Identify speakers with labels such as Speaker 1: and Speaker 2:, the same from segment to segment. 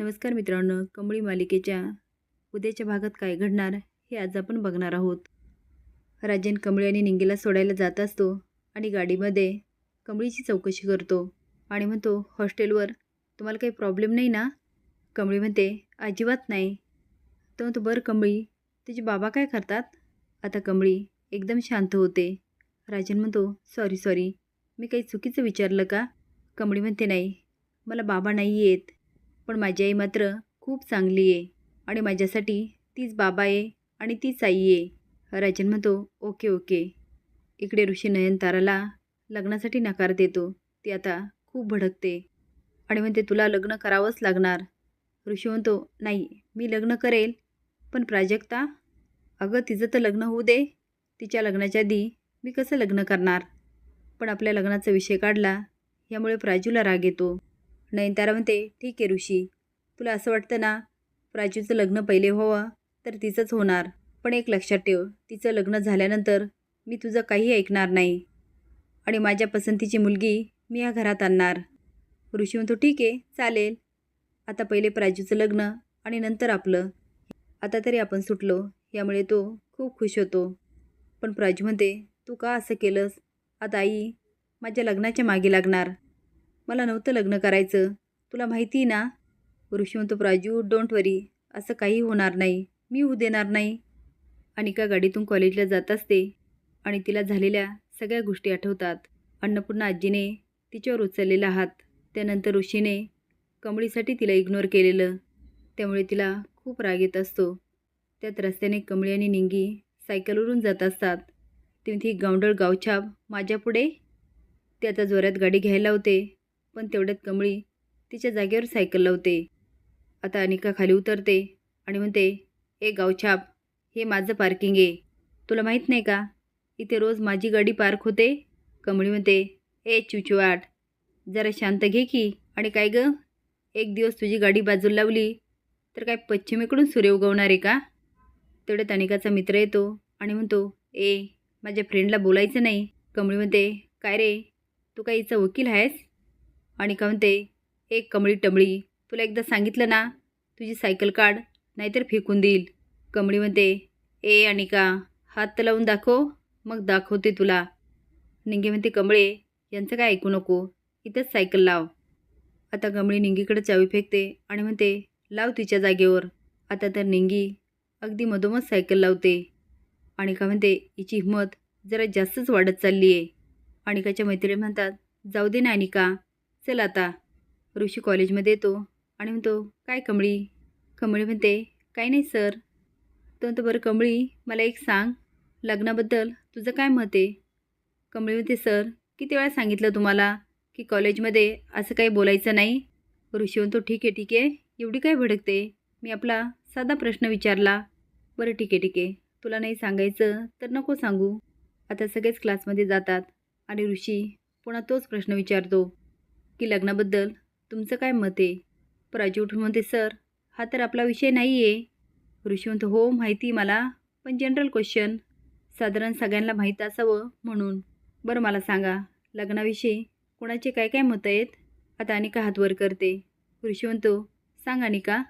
Speaker 1: नमस्कार मित्रांनो कमळी मालिकेच्या उद्याच्या भागात काय घडणार हे आज आपण बघणार आहोत. राजन कमळी आणि निंगेला सोडायला जात असतो आणि गाडीमध्ये कमळीची चौकशी करतो आणि म्हणतो हॉस्टेलवर तुम्हाला काही प्रॉब्लेम नाही ना? कमळी म्हणते अजिबात नाही. तर म्हणतो बरं कमळी तुझे बाबा काय करतात? आता कमळी एकदम शांत होते. राजन म्हणतो सॉरी सॉरी मी काही चुकीचं विचारलं का? कमळी म्हणते नाही मला बाबा नाही येत पण माझी आई मात्र खूप चांगली आहे आणि माझ्यासाठी तीच बाबा आहे आणि तीच आई आहे. राजन म्हणतो ओके ओके. इकडे ऋषी नयनताराला लग्नासाठी नकार देतो. ती आता खूप भडकते आणि म्हणते तुला लग्न करावंच लागणार. ऋषी म्हणतो नाही मी लग्न करेल पण प्राजक्ता अगं तिचं तर लग्न होऊ दे. तिच्या लग्नाच्या आधी मी कसं लग्न करणार? पण आपल्या लग्नाचा विषय काढला यामुळे प्राजूला राग येतो. नयनतारा म्हणते ठीक आहे ऋषी. तुला असं वाटतं ना? प्राजूचं लग्न पहिले व्हावं तर तिचंच होणार. पण एक लक्षात ठेव तिचं लग्न झाल्यानंतर मी तुझं काही ऐकणार नाही. आणि माझ्या पसंतीची मुलगी मी या घरात आणणार. ऋषी म्हणतो ठीक आहे चालेल. आता पहिले प्राजूचं लग्न आणि नंतर आपलं. आता तरी आपण सुटलो यामुळे तो खूप खुश होतो. पण प्राजू म्हणते तू का असं केलंस? आता आई माझ्या लग्नाच्या मागे लागणार. मला नव्हतं लग्न करायचं. तुला माहिती ना? ऋषी म्हणतो प्राजू डोंट वरी असं काही होणार नाही. मी होऊ देणार नाही. अनिका गाडीतून कॉलेजला जात असते आणि तिला झालेल्या सगळ्या गोष्टी आठवतात. अन्नपूर्णा आजीने तिच्यावर उचललेला हात त्यानंतर ऋषीने कमळीसाठी तिला इग्नोर केलेलं. त्यामुळे तिला खूप राग येत असतो. त्यात रस्त्याने कमळी आणि निंगी सायकलवरून जात असतात. तेव्हा ती गावंडळ गावछाप माझ्यापुढे. त्याचा आता जोरात गाडी घ्यायला होते पण तेवढ्यात कमळी तिच्या जागेवर सायकल लावते. आता अनिका खाली उतरते आणि म्हणते ए गावछाप हे माझं पार्किंग आहे तुला माहीत नाही का? इथे रोज माझी गाडी पार्क होते. कमळी म्हणते ए चुचवाट जरा शांत घे की. आणि काय गं? एक दिवस तुझी गाडी बाजूला लावली तर काय पश्चिमेकडून सूर्य उगवणार आहे का? तेवढ्यात अनिकाचा मित्र येतो आणि म्हणतो ए माझ्या फ्रेंडला बोलायचं नाही. कमळी म्हणते काय रे तू काय हिचा वकील आहेस? अनिका म्हणते एक कमळी टमळी तुला एकदा सांगितलं ना तुझी सायकल काढ नाहीतर फेकून देईल. कमळी म्हणते ए अनिका हात तर लावून दाखव मग दाखवते तुला. निंगे म्हणते कमळे यांचं काय ऐकू नको इथंच सायकल लाव. आता कमळी निंगीकडे चावी फेकते आणि म्हणते लाव तिच्या जागेवर. आता तर निंगी अगदी मधोमध सायकल लावते. आणि का म्हणते हिची हिंमत जरा जास्तच वाढत चालली आहे अनिकाच्या मैत्रिणी म्हणतात जाऊ दे ना अनिका चल आता. ऋषी कॉलेजमध्ये येतो. आणि म्हणतो काय कमळी? कमळी म्हणते काय नाही सर. तो म्हणतो बरं कमळी मला एक सांग. लग्नाबद्दल तुझं काय मत आहे? कमळी म्हणते सर किती वेळा सांगितलं तुम्हाला की कॉलेजमध्ये असं काही बोलायचं नाही? ऋषी म्हणतो ठीक आहे ठीक आहे. एवढी काय भडकते? मी आपला साधा प्रश्न विचारला. बरं ठीक आहे ठीक आहे. तुला नाही सांगायचं तर नको सांगू. आता सगळेच क्लासमध्ये जातात. आणि ऋषी पुन्हा तोच प्रश्न विचारतो. की लग्नाबद्दल तुमचं काय मत आहे? प्राजू उठून म्हणते सर हा तर आपला विषय नाही आहे ऋषी म्हणतो हो माहिती मला पण जनरल क्वेश्चन साधारण सगळ्यांना माहीत असावं म्हणून. बरं मला सांगा लग्नाविषयी कोणाचे काय काय मतं आहेत? आता अनिका हात वर करते. ऋषी म्हणतो सांग अनिका.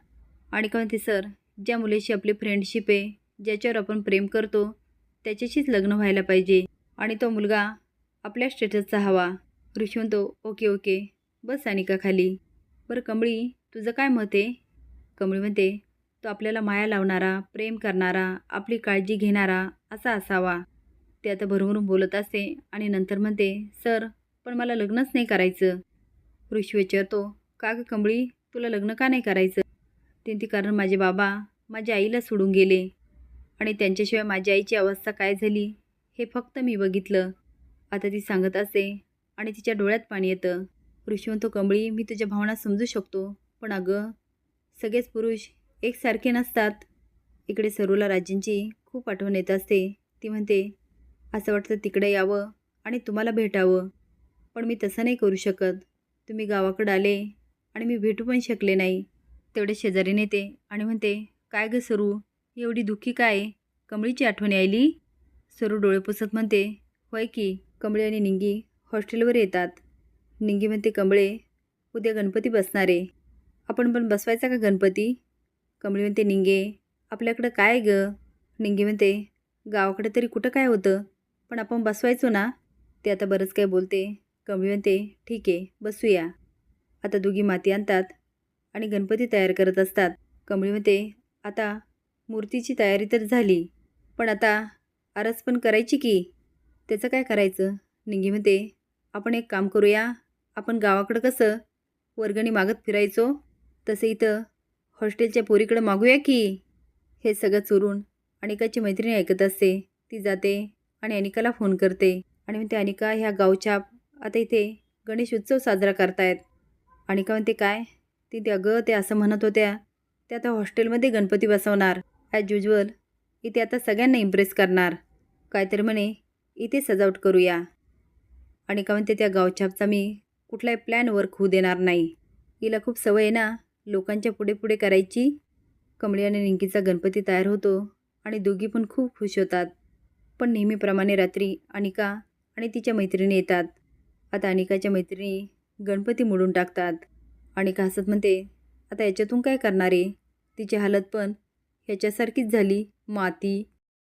Speaker 1: अनिका म्हणते सर ज्या मुलीशी आपली फ्रेंडशिप आहे ज्याच्यावर आपण प्रेम करतो त्याच्याशीच लग्न व्हायला पाहिजे आणि तो मुलगा आपल्या स्टेटसचा हवा. ऋषी म्हणतो ओके ओके. बस अनिका खाली? बरं कमळी तुझं काय मत आहे? कमळी म्हणते तो आपल्याला माया लावणारा प्रेम करणारा आपली काळजी घेणारा असा असावा. ते आता भरभरून बोलत असते आणि नंतर म्हणते सर पण मला लग्नच नाही करायचं. ऋषी विचारतो का गं कमळी तुला लग्न का नाही करायचं? ते ती कारण माझे बाबा माझ्या आईला सोडून गेले आणि त्यांच्याशिवाय माझ्या आईची अवस्था काय झाली हे फक्त मी बघितलं. आता ती सांगत असते आणि तिच्या डोळ्यात पाणी येतं. ऋषी म्हणतो कमळी मी तुझ्या भावना समजू शकतो. पण अगं सगळेच पुरुष एकसारखे नसतात. इकडे सरूला राजेंची खूप आठवण येत असते. ती म्हणते असं वाटतं तिकडे यावं आणि तुम्हाला भेटावं. पण मी तसं नाही करू शकत. तुम्ही गावाकडं आले आणि मी भेटू पण शकले नाही. तेवढे शेजारी नेते आणि म्हणते काय गं सरू एवढी दुःखी काय? कमळीची आठवण यायली? सरू डोळे पुसत म्हणते होय की कमळी आणि निंगी हॉस्टेलवर येतात. निंगी म्हणते कमळे उद्या गणपती बसणारे. आपण पण बसवायचा का गणपती? कमळी म्हणते निंगे आपल्याकडं काय आहे ग? निंगे म्हणते गावाकडे तरी कुठं काय होतं? पण आपण बसवायचो ना. ते आता बरंच काय बोलते. कमळी म्हणते ठीक आहे बसूया. आता दोघी माती आणतात आणि गणपती तयार करत असतात. कमळी म्हणते आता मूर्तीची तयारी तर झाली पण आता आरस पण करायची की? त्याचं काय करायचं? निंगी म्हणते आपण एक काम करूया आपण गावाकडं कसं वर्गणी मागत फिरायचो तसं इथं हॉस्टेलच्या पोरीकडं मागूया की? हे सगळं चोरून अनिकाची मैत्रिणी ऐकत असते. ती जाते आणि अनिकाला फोन करते आणि म्हणते अनिका ह्या गावच्या आता इथे गणेश उत्सव साजरा करतायत. अनिका म्हणते काय? ती ते अगं ते असं म्हणत होत्या ते आता हॉस्टेलमध्ये गणपती बसवणार. ॲज युजल इथे आता सगळ्यांना इम्प्रेस करणार. काहीतरी म्हणे इथे सजावट करूया. आणि का म्हणते त्या गावछापचा मी कुठलाही प्लॅन वर्क होऊ देणार नाही. हिला खूप सवय आहे ना लोकांच्या पुढे पुढे करायची. कमळी आणि निंकीचा गणपती तयार होतो आणि दोघी पण खूप खुश होतात. पण नेहमीप्रमाणे रात्री अनिका आणि तिच्या मैत्रिणी येतात. आता अनिकाच्या मैत्रिणी गणपती मोडून टाकतात. अनिका हसत म्हणते आता याच्यातून काय करणार आहे? तिची हालत पण ह्याच्यासारखीच झाली. माती